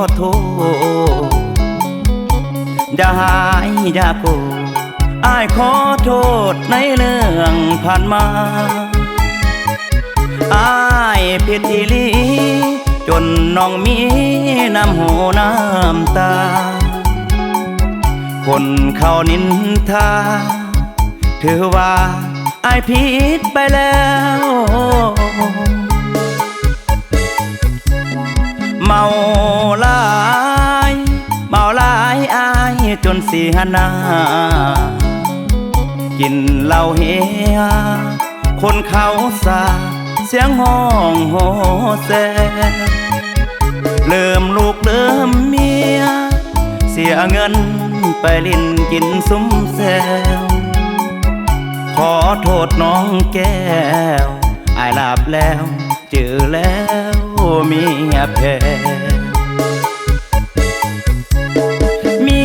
อโทษอย่าหายาโกอายขอโทษในเรื่องผ่านมาอายผิดอีลี จนน้องมีน้ำหูน้ำตา คนเขานินทา ถือว่าอายผิดไปแล้ว เมาลายเมาลายอายจนเสียหน้า กินเหล้าเฮียคนเขาสาเสียงห้องโหแซเริ่มลูกเริ่มเมีย เสียเงินไปลินกินซุ้มแซวขอโทษน้องแก้ว อายหลับแล้ว เจอแล้ว เมียแพ้เมี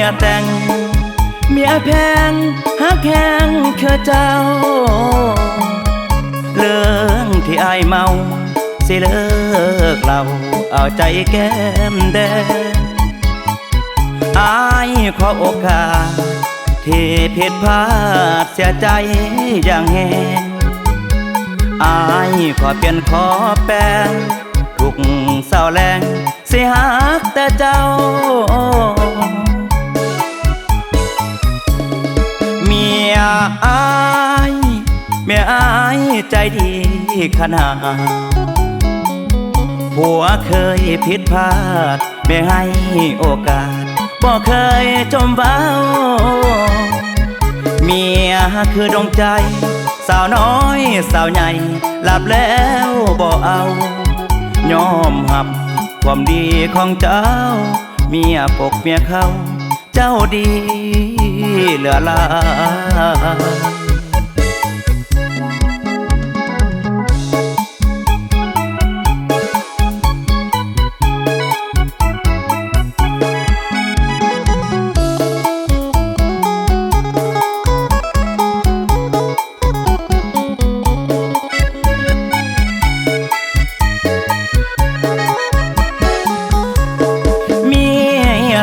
ยแต่ง เมียแพงหักแข้งคือเจ้า เรื่องที่อายเมา สิเลิกเราเอาใจแก้มแดงอายขอโอกาสที่ผิดพลาดเสียใจอย่างแหง อายขอเปลี่ยนขอแปลงทุกเศร้าแรงสิหักแต่เจ้า เมียอายเมียอายใจดีขนาดผัวเคยผิดพลาดไม่ให้โอกาสบ่เคยจมเว้า เมียคือดวงใจ สาวน้อยสาวใหญ่หลับแล้วบ่เอายอมหับ ความดีของเจ้า เมียปกเมียเขา เจ้าดีเหลือลา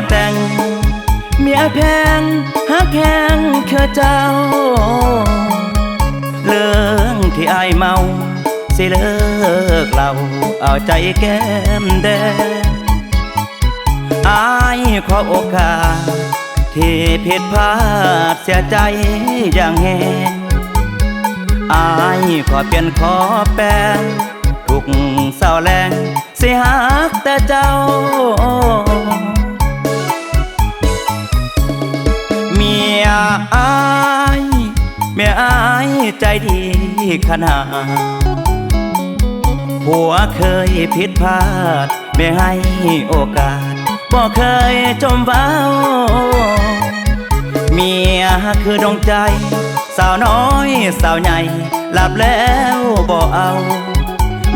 แต่ง เมียแพงหักแข้งคือเจ้า เรื่องที่อายเมา สิเลิกเราเอาใจแก้มแดงอายขอโอกาส ที่ผิดพลาดเสียใจอย่างแหงอายขอเปลี่ยนขอแปลงทุกเศร้าแรงสิหักแต่เจ้า อายเมียอายใจดีขนาดผัวเคยผิดพลาด ไม่ให้โอกาสบ่เคยจมเว้า เมียคือดวงใจ สาวน้อยสาวใหญ่หลับแล้วบ่เอา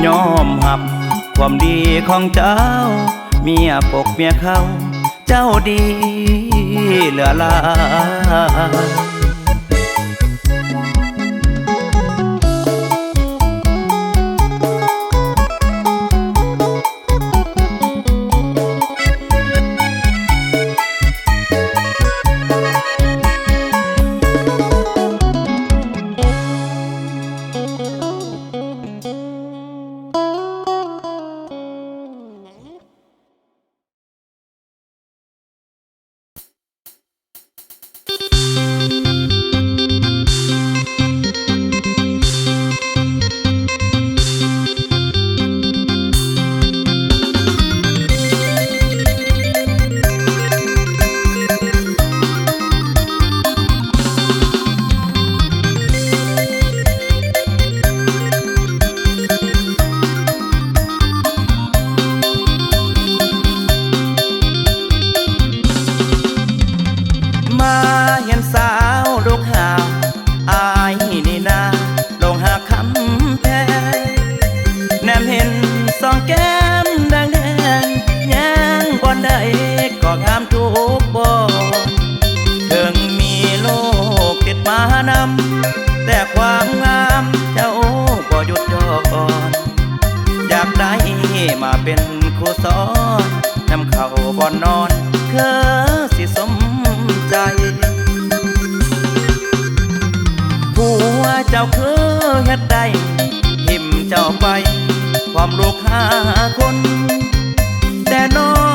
ยอมหับ ความดีของเจ้า เมียปกเมียเขา เจ้าดี เหลือลา ความโลูกหาคน แต่น้อง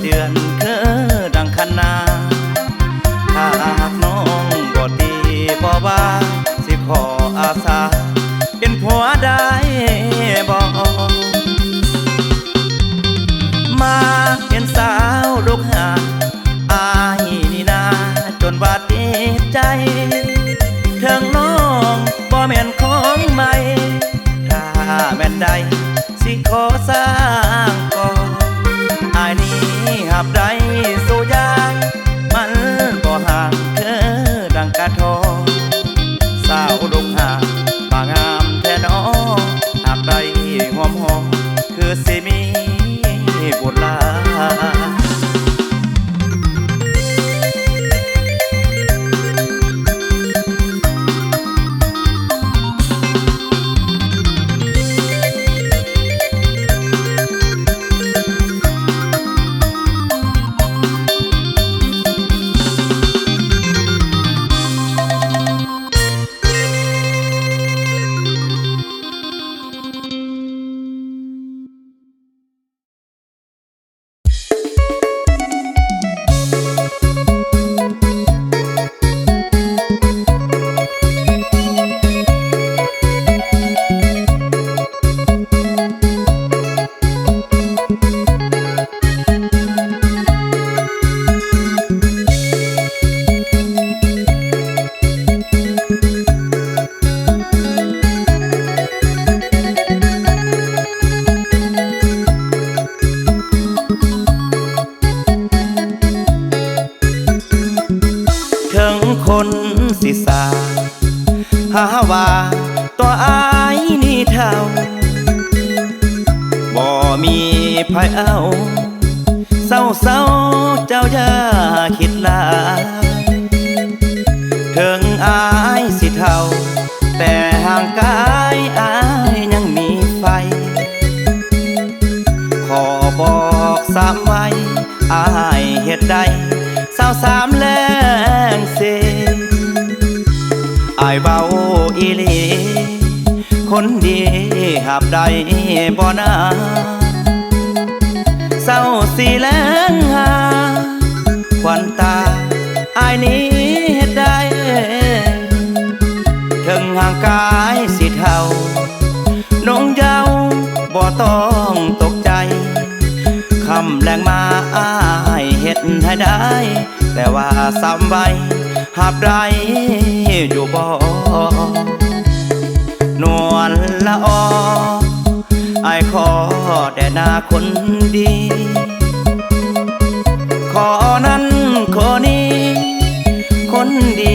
เตือนเธอดังคณาถ้าหากน้องบอดีบอว่า สิขออาสา เป็นผัวได้บ่มาเป็นสาวลูกหาอายนี่นา จนบาดเจ็บใจถิงน้องบอแม่นของใหม่ ถ้าแม่นใดสิขอสร้างก่อ อายนี้หับได้สุ หาว่าตัวอายนี่เท่าบ่มีภัยเอาเศร้าเศร้าเจ้าอย่าคิดลาถึงอายสิเท่า แต่ห่างกายอายยังมีไฟ ขอบอกสามไว้อายเหตุใดสาวสามแล้วายเบาอีลี คนดีหับใดบ่นาเศร้าสีแลงหาควันตาอายนี้เฮ็ดได้ถึงห่างกายสิเท่าน้องเยาวบ่ต้องตกใจคำแรงมาอายเฮ็ดให้ได้ แต่ว่าซ้ำไว้หับได้ อยู่บ่นวลละออไอขอแด่นาคนดี ขอนั้นขอนี้ คนดี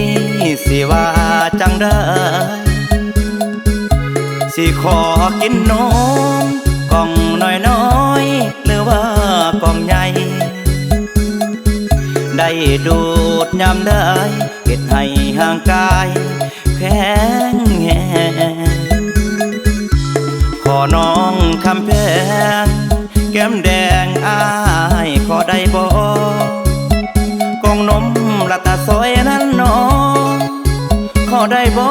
สิว่าจังได้สิขอกินนมกล่องน้อยน้อยหรือว่ากล่องใหญ่ ได้ดูดยามได้ เก็ดให้ห่างกายแข็งแรงขอน้องคำแพงแก้มแดงอายขอได้บ่กล่องนมละตาซอยนั้นน้องขอได้บ่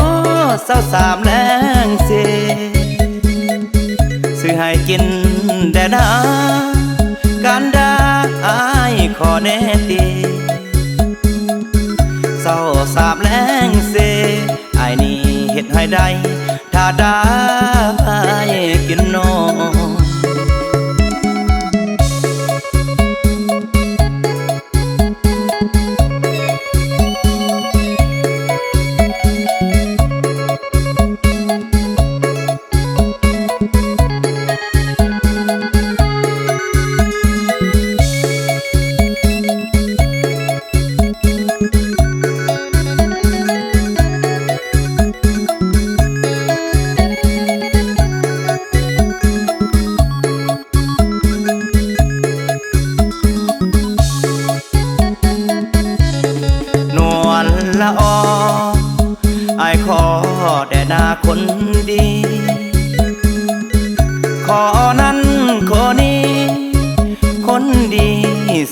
สาวสามแรงเสซื้อให้กินแด่นา เฮ็ดใ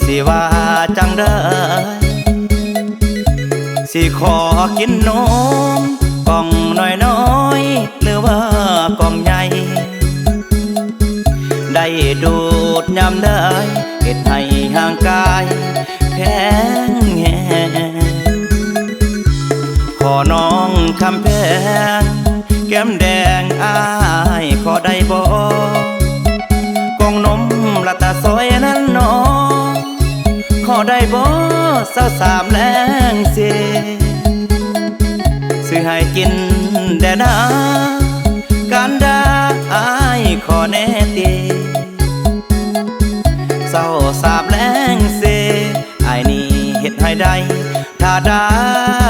สิว่าจังได้สิขอกินนมกล่องน้อยน้อยหรือว่ากล่องใหญ่ ได้ดูดยามได้เก็ดให้ห่างกายแข็งแรงขอน้องคำแพงแก้มแดงอายขอได้บ่ ได้บ่สาวสามแรงเสียซื้อให้กินแด่นาการดาอายขอแน่ตีเศร้าสามแรงเสียไอ้นี่เฮ็ดให้ได้ถ้าได้